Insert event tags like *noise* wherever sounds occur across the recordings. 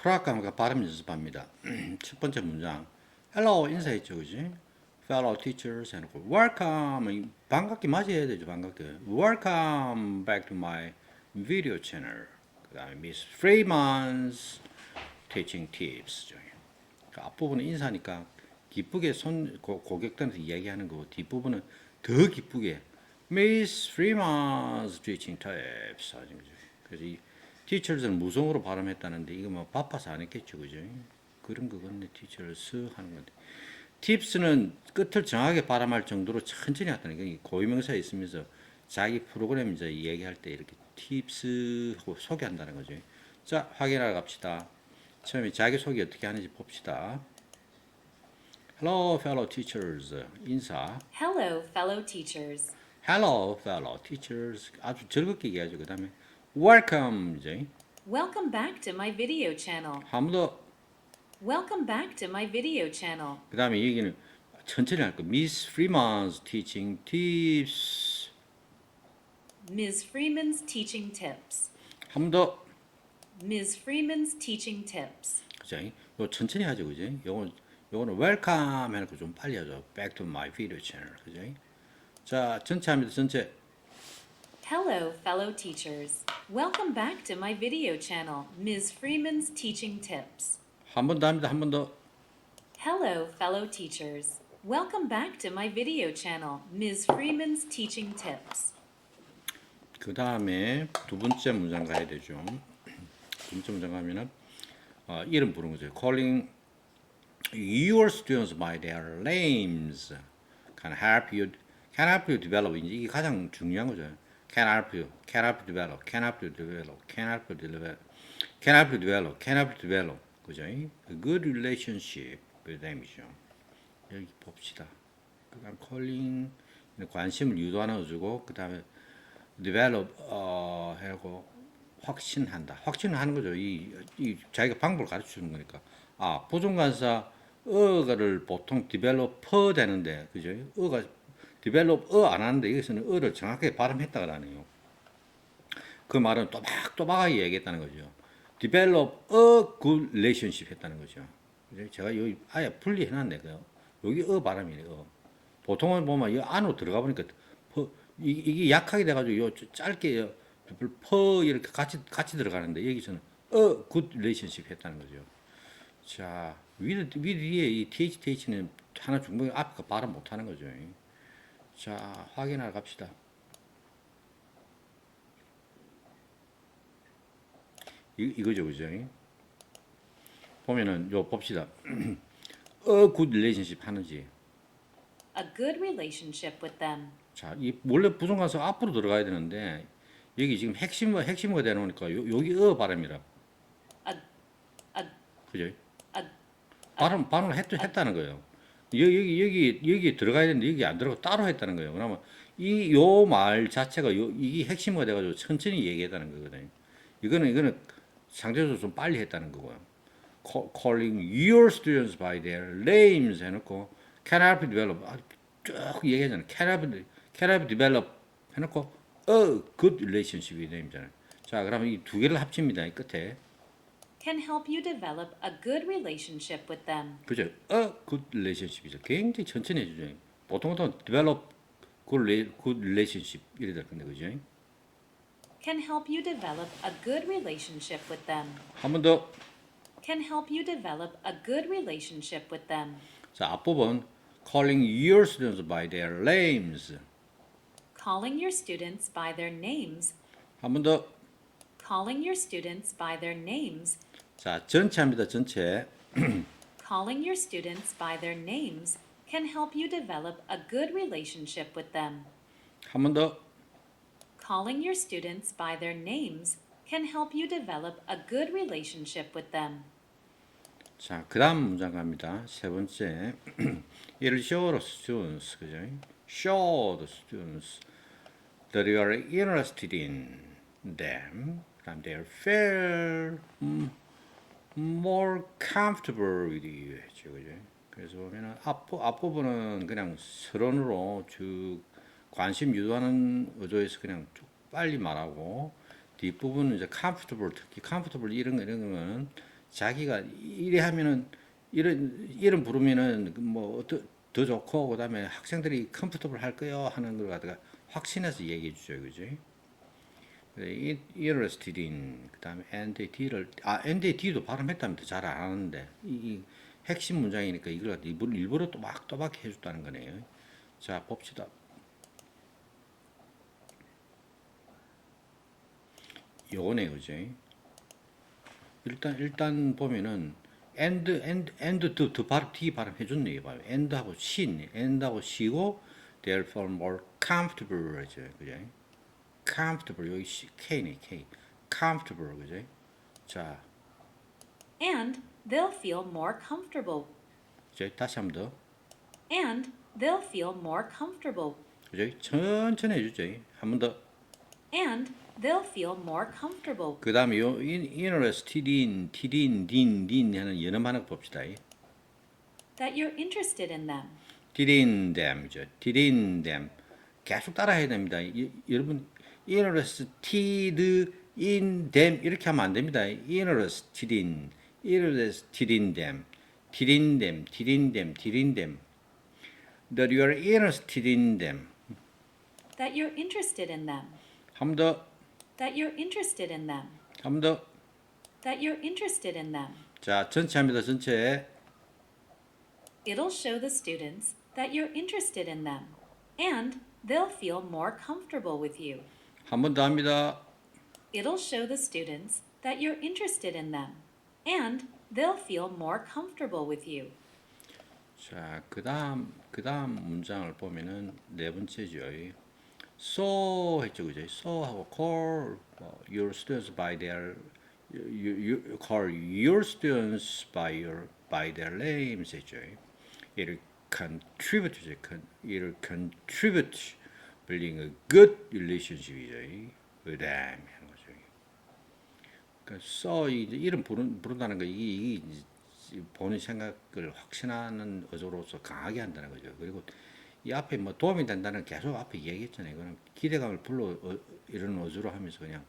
프라감과 발음 연습합니다. 첫 번째 문장. Hello 인사했죠, 그지? Fellow teachers 해놓고 Welcome 반갑게 맞이해야 되죠, 반갑게. Welcome back to my video channel. 그 다음에 Miss Freeman's teaching tips. 죠. 그 앞부분은 인사니까 기쁘게 손 고, 고객들한테 이야기하는 거고 뒷부분은 더 기쁘게 Miss Freeman's teaching tips. 그래서 이 teachers는 무성으로 발음했다는데 이거 뭐 바빠서 안 했겠죠, 그죠? 그런 거건데 teachers 하는 건데 tips는 끝을 정확하게 발음할 정도로 천천히 했다는 게 고유명사에 있으면서 자기 프로그램 이제 얘기할 때 이렇게 tips 하고 소개한다는 거죠. 자, 확인하러 갑시다. 처음에 자기 소개 어떻게 하는지 봅시다. Hello, fellow teachers. 인사. Hello, fellow teachers. Hello, fellow teachers. 아주 즐겁게 얘기하죠. 그 다음에 welcome 이제 Welcome back to my video channel. 한번 더. Welcome back to my video channel. 그 다음에 얘기는 천천히 할 거. Miss Freeman's teaching tips. Ms. Freeman's teaching tips. 한번 더. Ms. Freeman's teaching tips. 그죠? 요 천천히 하죠, 그죠? 요건 요거는 welcome 해놓고 좀 빨리 하죠. Back to my video channel, 그죠? 자, 전체 합니다, 전체. Hello, fellow teachers. Welcome back to my video channel, Ms. Freeman's teaching tips. 한 번 더 합니다, 한 번 더. Hello, fellow teachers. Welcome back to my video channel, Ms. Freeman's teaching tips. 그 다음에 두 번째 문장 가야 되죠. 두 번째 문장 가면은 어, 이름 부르는 거죠. Calling your students by their names can help you can help you develop 이제 이게 가장 중요한 거죠. Can help you, can help you develop, can help you develop, can help you develop, can help you develop, can help you develop 그죠? A good relationship with them이죠. 여기 봅시다. 그다음 calling 관심을 유도하는 거고 그다음에 develop 어 하고 확신한다. 확신하는 거죠. 이, 이 자기가 방법을 가르쳐 주는 거니까. 아, 부정관사 어를 보통 developer 되는데 그죠? 어가 develop 어 안 하는데 여기서는 어를 정확하게 발음했다 그러네요. 그 말은 또박또박하게 얘기했다는 거죠. develop a good relationship 했다는 거죠. 제가 여기 아예 분리해 놨네. 그 여기 어 발음이네. 어. 보통은 보면 이 안으로 들어가 보니까 퍼, 이, 이게 약하게 돼가지고 요 짧게 요 퍼 이렇게 같이 같이 들어가는데 여기서는 어 good relationship 했다는 거죠. 자 위에 위에 이 th th는 하나 중복에 앞에 발음 못하는 거죠. 자 확인하러 갑시다. 이, 이거죠, 그죠? 보면은 요 봅시다. *clears throat* 어 good relationship 하는지. A good relationship with them. 자, 이 원래 부정관사 앞으로 들어가야 되는데 여기 지금 핵심어 핵심어가 되놓으니까 요, 여기 어 발음이라. A, a, 그죠? a, 발음 발음을 했, 했다는 거예요. 여기 여기 여기 들어가야 되는데 여기 안 들어가 따로 했다는 거예요. 그러면 이 요 말 자체가 요 이게 핵심어가 돼가지고 천천히 얘기했다는 거거든요. 이거는 이거는 상대적으로 좀 빨리 했다는 거고요. Call- Calling your students by their names 해놓고 can help develop 아, 쭉 얘기하잖아요. Can help can help develop 해놓고 a good relationship이 name잖아요. 자, 그러면 이 두 개를 합칩니다. 이 끝에 can help you develop a good relationship with them. 그죠? a good relationship이죠. 굉장히 천천히 해주죠. 보통은 develop good, rela- good relationship 이래 될 건데 그죠? Can help you develop a good relationship with them. 한 번 더. Can help you develop a good relationship with them. 자, 앞부분 calling your students by their names. Calling your students by their names. 한 번 더. Calling your students by their names. 자, 전체 합니다. 전체. *clears throat* Calling your students by their names can help you develop a good relationship with them. 한 번 더. Calling your students by their names can help you develop a good relationship with them. 자, 그 다음 문장 갑니다. 세 번째. It'll show the students, 그죠? Show the students that you are interested in them and they'll feel 음, More comfortable with you. 했죠, 그죠? 그래서 보면은 앞부, 앞부분은 그냥 서론으로 쭉 관심 유도하는 의도에서 그냥 쭉 빨리 말하고 뒷부분은 이제 comfortable 특히 comfortable 이런 거 이런 거는 자기가 이래 하면은 이런 이런 부르면은 뭐더 더 좋고 그다음에 학생들이 컴포터블 할 거요 하는 걸 갖다가 확신해서 얘기해 주죠, 그지? 이 interested in 그다음에 NDT를 아 NDT도 발음했다면 더잘안 하는데 이, 이 핵심 문장이니까 이걸 일부러, 일부러 또막 또박 해줬다는 거네요. 자 봅시다. 요거네 그지? 일단 일단 보면은 and and and 더, 더 발음 D 발음 해줬네 이 봐요. and하고 신 and하고 시고 therefore more comfortable 그죠? 그죠? Comfortable 여기 시, K네 K comfortable 그죠? 자 And they'll feel more comfortable. 이제 다시 한 번 더. And they'll feel more comfortable. 그죠? 천천히 해주죠. 한 번 더. And they'll feel more comfortable. 그 다음에 요 in- interested in, tidin, din, din 하는 연음 하나 봅시다. That you're interested in them. did in them죠. did in them. 계속 따라해야 됩니다. 이- 여러분 interested in them 이렇게 하면 안 됩니다. interested in, interested in them, did in them, did in them, did in them. That you are interested in them. That you're interested in them. 한 번 더, That you're interested in them. 한 번 더. That you're interested in them. 자, 전체 합니다. 전체. It'll show the students that you're interested in them. And they'll feel more comfortable with you. 한 번 더 합니다. It'll show the students that you're interested in them. And they'll feel more comfortable with you. 자, 그다음 그다음 문장을 보면은 네 번째죠. So 했죠, 그죠? So 하고 call 뭐, your students by their you, you call your students by your by their names 했죠. 이를 contribute죠. con, 이를 contribute building a good relationship이죠. 그다음에 하는 거죠. 그러니까 써 이제 이름 부른, 부른다는 거 이게, 이게 본인 생각을 확신하는 어조로서 강하게 한다는 거죠. 그리고 이 앞에 뭐 도움이 된다는 계속 앞에 얘기했잖아요. 이거는 기대감을 불러 어, 이런 어조로 하면서 그냥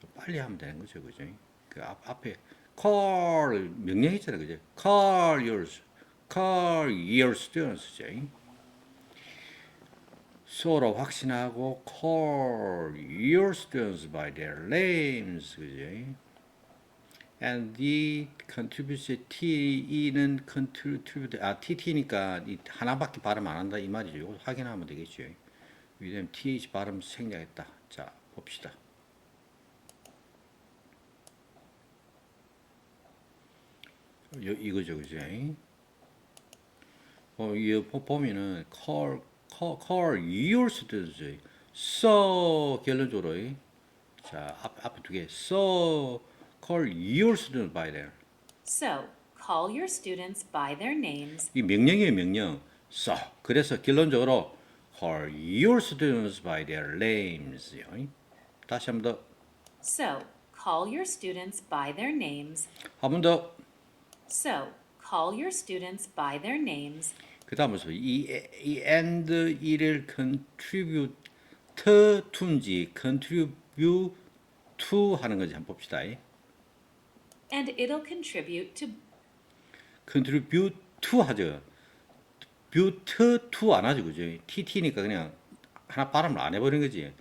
좀 빨리 하면 되는 거죠, 그죠? 그 앞, 앞에 call 명령했잖아요, 그죠? Call yours, call your students죠. 서로 확신하고 call your students by their names, 그죠? and the contribute T는 contribute 아 TT니까 이 하나밖에 발음 안 한다 이 말이죠. 이거 확인하면 되겠죠. 왜냐면 TH 발음 생략했다. 자 봅시다. 요, 이거죠, 그죠? 어, 이 보- 보면은 call call call your students so 결론적으로 자 앞, 앞에 두개 so call your students by their So, call your students by their names 이 명령이에요 명령 so 그래서 결론적으로 call your students by their names 다시 한번 더 So, call your students by their names. 한 번더 So, call your students by their names. 그 다음에서 이, 이 and 이를 contribute to인지 contribute to 하는 건지 한번 봅시다. And it'll contribute to contribute to 하죠. butte to 안 하죠, 그죠? tt니까 그냥 하나 발음을 안 해버린 거지.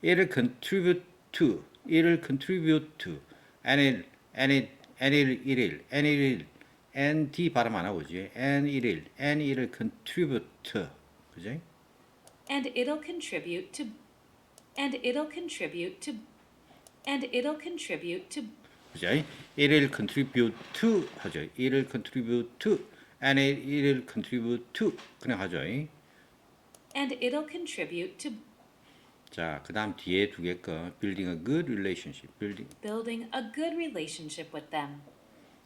이를 contribute to, 이를 contribute to, and it, and it, and it, 일일, and 일 일, and d 발음 안 하고 그지? and 일일, and 이를 contribute to, 그지? and it'll contribute to and it'll contribute to and it'll contribute to 그죠? 이를 contribute to 하죠. 이를 contribute to, and it, 이를 contribute to 그냥 하죠. and it'll contribute to 자, 그 다음 뒤에 두 개 거 building a good relationship, building building a good relationship with them.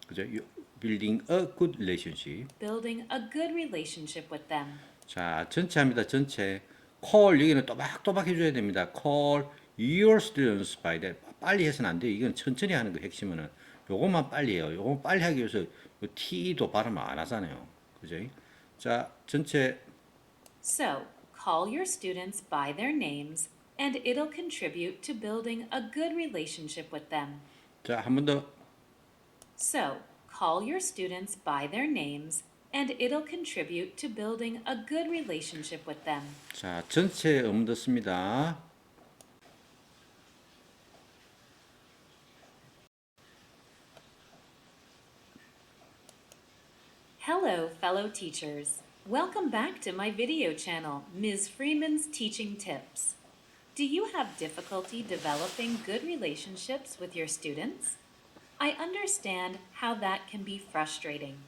그죠? 요- building a good relationship. Building a good relationship with them. 자, 전체 합니다. 전체. call 여기는 또박또박 해줘야 됩니다. call your students by that. 빨리 해서는 안 돼요. 이건 천천히 하는 거 핵심은. 요것만 빨리 해요. 요거 빨리 하기 위해서 요 t도 발음 안 하잖아요. 그죠? 자, 전체 So, call your students by their names and it'll contribute to building a good relationship with them. 자, 한 번 더. So, call your students by their names and it'll contribute to building a good relationship with them. 자, 전체 의문 듣습니다. Hello, fellow teachers. Welcome back to my video channel, Ms. Freeman's Teaching Tips. Do you have difficulty developing good relationships with your students? I understand how that can be frustrating.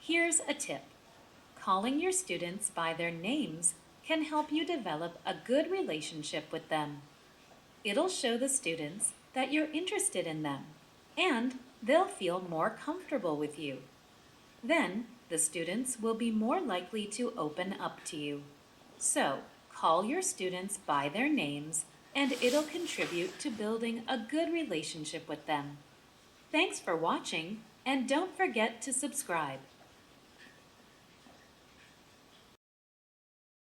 Here's a tip calling your students by their names can help you develop a good relationship with them. It'll show the students that you're interested in them, and they'll feel more comfortable with you. Then the students will be more likely to open up to you. So, call your students by their names and it'll contribute to building a good relationship with them. Thanks for watching and don't forget to subscribe.